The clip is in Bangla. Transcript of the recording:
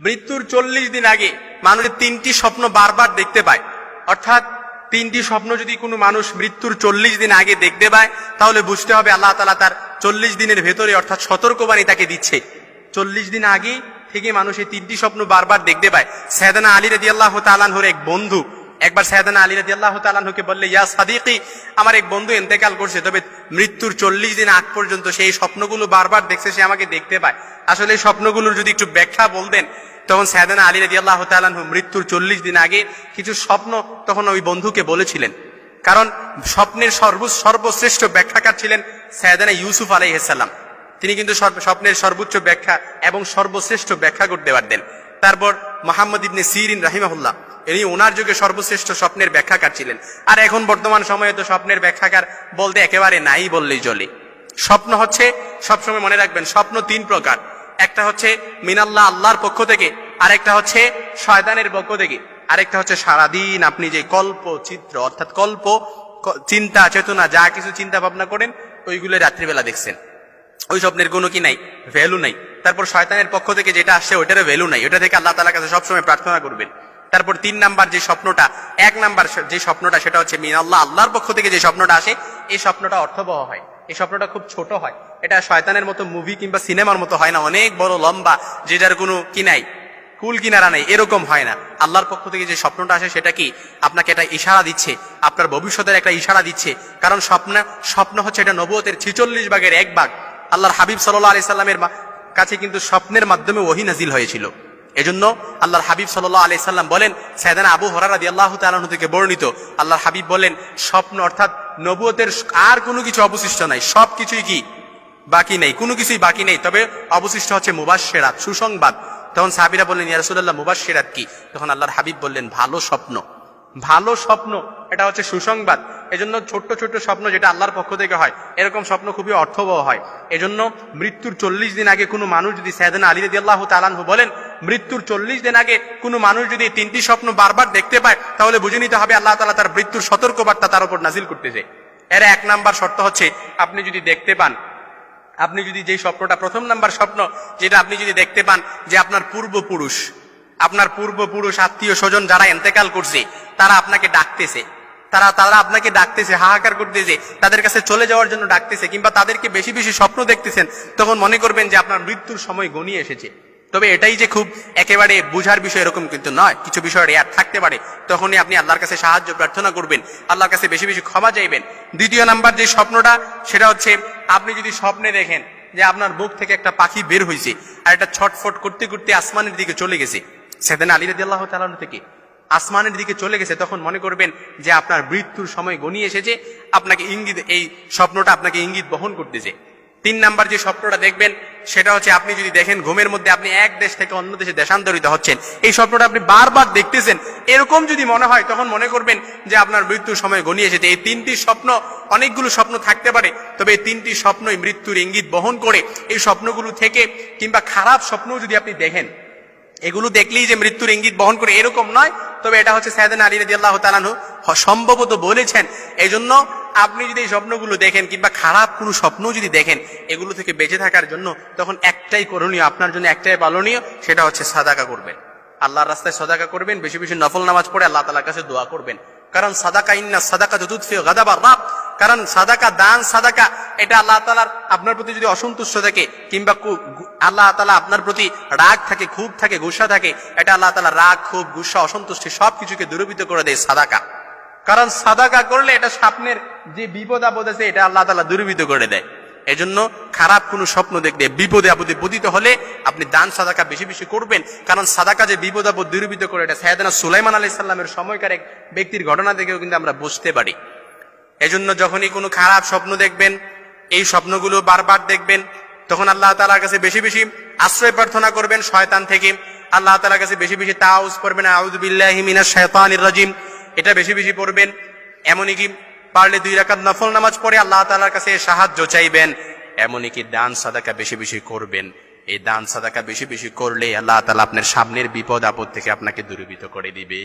মৃত্যুর চল্লিশ দিন আগে মানুষের তিনটি স্বপ্ন বারবার দেখতে পায়। অর্থাৎ তিনটি স্বপ্ন যদি কোনো মানুষ মৃত্যুর চল্লিশ দিন আগে দেখতে পায়, তাহলে বুঝতে হবে আল্লাহ তালা তার চল্লিশ দিনের ভেতরে অর্থাৎ সতর্কবাণী তাকে দিচ্ছে। চল্লিশ দিন আগে থেকে মানুষ এই তিনটি স্বপ্ন বারবার দেখতে পায়। সেদানা আলী রাজি আল্লাহ তালানহর এক বন্ধু একবার সায়দানা আলী রাজি আল্লাহ তালানহকে বললে, ইয়া সাদিকি, আমার এক বন্ধু এন্তেকাল করছে, তবে মৃত্যুর চল্লিশ দিন আগ পর্যন্ত সেই স্বপ্নগুলো বারবার দেখছে, সে আমাকে দেখতে পায়। আসলে এই স্বপ্নগুলোর যদি একটু ব্যাখ্যা বলতেন, তখন সায়দানা আলী রাজি আল্লাহ তালানহু মৃত্যুর চল্লিশ দিন আগে কিছু স্বপ্ন তখন ওই বন্ধুকে বলেছিলেন। কারণ স্বপ্নের সর্ব, সর্বশ্রেষ্ঠ ব্যাখ্যাকার ছিলেন সায়দানা ইউসুফ আলাইহাল্লাম তিনি কিন্তু স্বপ্নের সর্বোচ্চ ব্যাখ্যা এবং সর্বশ্রেষ্ঠ ব্যাখ্যা করতে পারতেন তারপর মোহাম্মদ ইবনে সিরিন রাহিমাহুল্লাহ ইনি ওনার যুগে সর্বশ্রেষ্ঠ স্বপ্নের ব্যাখ্যাকার ছিলেন। আর এখন বর্তমান সময়ে তো স্বপ্নের ব্যাখ্যাকার বলতে একেবারে নাই বললেই চলে। স্বপ্ন হচ্ছে, সবসময় মনে রাখবেন, স্বপ্ন তিন প্রকার। একটা হচ্ছে মিনাল্লাহ আল্লাহর পক্ষ থেকে, আরেকটা হচ্ছে শয়তানের পক্ষ থেকে। আরেকটা হচ্ছে সারাদিন আপনি যে কল্প চিত্র, অর্থাৎ কল্প চিন্তা, চেতনা, যা কিছু চিন্তা ভাবনা করেন, ওইগুলো রাত্রিবেলা দেখছেন। ওই স্বপ্নের কোনো কি নাই? ভ্যালু নাই। তারপর শয়তানের পক্ষ থেকে যেটা আসছে, ওইটারও ভ্যালু নাই। ওটা থেকে আল্লাহ তালার কাছে সবসময় প্রার্থনা করবেন। তারপর তিন নাম্বার যে স্বপ্নটা, এক নাম্বার যে স্বপ্নটা, সেটা হচ্ছে মিন আল্লাহ। আল্লাহর পক্ষ থেকে যে স্বপ্নটা আসে, এই স্বপ্নটা অর্থবহ হয়। এই স্বপ্নটা খুব ছোট হয়। এটা শয়তানের মতো মুভি কিংবা সিনেমার মতো হয় না। অনেক বড়, লম্বা যেটার কোনো কি নাই, কুল কিনারা নাই, এরকম হয় না। আল্লাহর পক্ষ থেকে যে স্বপ্নটা আসে, সেটা কি? আপনাকে একটা ইশারা দিচ্ছে, আপনার ভবিষ্যতের একটা ইশারা দিচ্ছে। কারণ স্বপ্ন স্বপ্ন হচ্ছে এটা নবতের ছিচল্লিশ ভাগের এক ভাগ। আল্লাহর হাবিব সাল্লাহ আলি কাছে কিন্তু স্বপ্নের মাধ্যমে ওহি নাজিল হয়েছিল। এজন্য আল্লাহর হাবিব সাল্লাহ আলি সাল্লাম বলেন সায়দানা আবু হরারাদি আল্লাহ তালাহ থেকে বর্ণিত, আল্লাহর হাবিব বলেন, স্বপ্ন অর্থাৎ নবুয়তের আর কোনো কিছু অবশিষ্ট নাই সব কিছুই কি? বাকি নেই, কোনো কিছুই বাকি নেই, তবে অবশিষ্ট হচ্ছে মুবাসেরাত সুসংবাদ। তখন সাহাবিরা বললেন ইয়ারসুল্লাহ মুবাসেরাত কি? তখন আল্লাহর হাবিব বললেন, ভালো স্বপ্ন। ভালো স্বপ্ন, এটা হচ্ছে সুসংবাদ। এজন্য ছোট্ট ছোট্ট স্বপ্ন যেটা আল্লাহর পক্ষ থেকে হয়, এরকম স্বপ্ন খুবই অর্থবহ হয়। এজন্য মৃত্যুর চল্লিশ দিন আগে কোনো মানুষ যদি সায়দান আলী রদি আল্লাহ তালানহু বলেন, মৃত্যুর চল্লিশ দিন আগে কোনো মানুষ যদি তিনটি স্বপ্ন বারবার দেখতে পায়, তাহলে বুঝে নিতে হবে আল্লাহ তালা তার মৃত্যুর সতর্কবার্তা তার উপর নাজিল করতে করতেছে। এর এক নাম্বার শর্ত হচ্ছে, আপনি যদি দেখতে পান, আপনি যদি যেই স্বপ্নটা প্রথম নাম্বার স্বপ্ন, যেটা আপনি যদি দেখতে পান যে আপনার পূর্বপুরুষ আপনার পূর্বপুরুষ আত্মীয় স্বজন যারা এন্তেকাল করছে, তারা আপনাকে ডাকতেছে। তারা তারা আপনাকে ডাকতেছে, হাহাকার করতেছে তাদের কাছে চলে যাওয়ার জন্য ডাকতেছে কিংবা তাদেরকে বেশি বেশি স্বপ্ন দেখতেছেন, তখন মনে করবেন যে আপনার মৃত্যুর সময় গনিয়ে এসেছে। তবে এটাই যে খুব একেবারে বুঝার বিষয় এরকম কিন্তু নয়। কিছু বিষয় রেয়ার থাকতে পারে। তখনই আপনি আল্লাহর কাছে সাহায্য প্রার্থনা করবেন, আল্লাহর কাছে বেশি বেশি ক্ষমা চাইবেন। দ্বিতীয় নাম্বার যে স্বপ্নটা, সেটা হচ্ছে আপনি যদি স্বপ্নে দেখেন যে আপনার বুক থেকে একটা পাখি বের হয়েছে আর এটা ছটফট করতে করতে আসমানের দিকে চলে গেছে। সেদিন আলী রাজি আল্লাহ থেকে আসমানের দিকে চলে গেছে, তখন মনে করবেন যে আপনার মৃত্যুর সময় গনিয়ে এসেছে। আপনাকে ইঙ্গিত, এই স্বপ্নটা আপনাকে ইঙ্গিত বহন করতেছে। তিন নাম্বার যে স্বপ্নটা দেখবেন, সেটা হচ্ছে আপনি যদি দেখেন ঘুমের মধ্যে আপনি এক দেশ থেকে অন্য দেশে দেশান্তরিত হচ্ছেন, এই স্বপ্নটা আপনি বারবার দেখতেছেন। এরকম যদি মনে হয়, তখন মনে করবেন যে আপনার মৃত্যুর সময় গনিয়ে এসেছে। এই তিনটি স্বপ্ন, অনেকগুলো স্বপ্ন থাকতে পারে, তবে এই তিনটি স্বপ্নই মৃত্যুর ইঙ্গিত বহন করে। এই স্বপ্নগুলো থেকে কিংবা খারাপ স্বপ্নও যদি আপনি দেখেন, এগুলো দেখলেই যে মৃত্যুর ইঙ্গিত বহন করে, এরকম নয়। তবে এটা হচ্ছে সায়দান আলী রাজি আল্লাহ তালানহু সম্ভবত বলেছেন এই জন্য আপনি যদি এই স্বপ্নগুলো দেখেন কিংবা খারাপ কোনো স্বপ্ন যদি দেখেন, এগুলো থেকে বেঁচে থাকার জন্য তখন একটাই করণীয়, আপনার জন্য একটাই পালনীয়, সেটা হচ্ছে সাদাকা করবেন। আল্লাহর রাস্তায় সদাকা করবেন, বেশি বেশি নফল নামাজ পড়ে আল্লাহ তালার কাছে দোয়া করবেন। কারণ সাদাকা ইন্না সাদাকা যদুৎফি গাদাবার রাব। কারণ সাদাকা, দান সাদাকা, এটা আল্লাহ তালার আপনার প্রতি যদি অসন্তুষ্ট থাকে কিংবা আল্লাহ তালা আপনার প্রতি রাগ থাকে খুব থাকে, গুসা থাকে, এটা আল্লাহ তালা রাগ, ক্ষোভ, গুসা, অসন্তুষ্টি সবকিছুকে দূরীভূত করে দেয় সাদাকা। কারণ সাদাকা করলে এটা স্বপ্নের যে বিপদ আপদ আছে, এটা আল্লাহ তালা দূরীভূত করে দেয়। এজন্য খারাপ কোনো স্বপ্ন দেখলে, বিপদে আপদে পতিত হলে আপনি দান সাদাকা বেশি বেশি করবেন। কারণ সাদাকা যে বিপদ আপদ দূরীভূত করে, এটা সায়দানা সুলাইমান আলাই সাল্লামের সময়কার এক ব্যক্তির ঘটনা থেকেও কিন্তু আমরা বুঝতে পারি। এজন্য যখনই কোনো খারাপ স্বপ্ন দেখবেন, এই স্বপ্নগুলো বারবার দেখবেন, তখন আল্লাহ তালার কাছে বেশি বেশি আশ্রয় প্রার্থনা করবেন শয়তান থেকে। আল্লাহ তালার কাছে বেশি বেশি তাউজ পড়বেন আউজবিল্লাহি মিনাশ শাইতানির রাজিম। এটা বেশি বেশি পড়বেন। এমনই কি পারলে দুই রাকাত নফল নামাজ পড়ে আল্লাহ তালার কাছে সাহায্য চাইবেন। এমনই কি দান, সাদাকা বেশি বেশি করবেন। এই দান, সাদাকা বেশি বেশি করলে আল্লাহ তালা আপনার সামনের বিপদ আপদ থেকে আপনাকে দূরীভূত করে দিবে।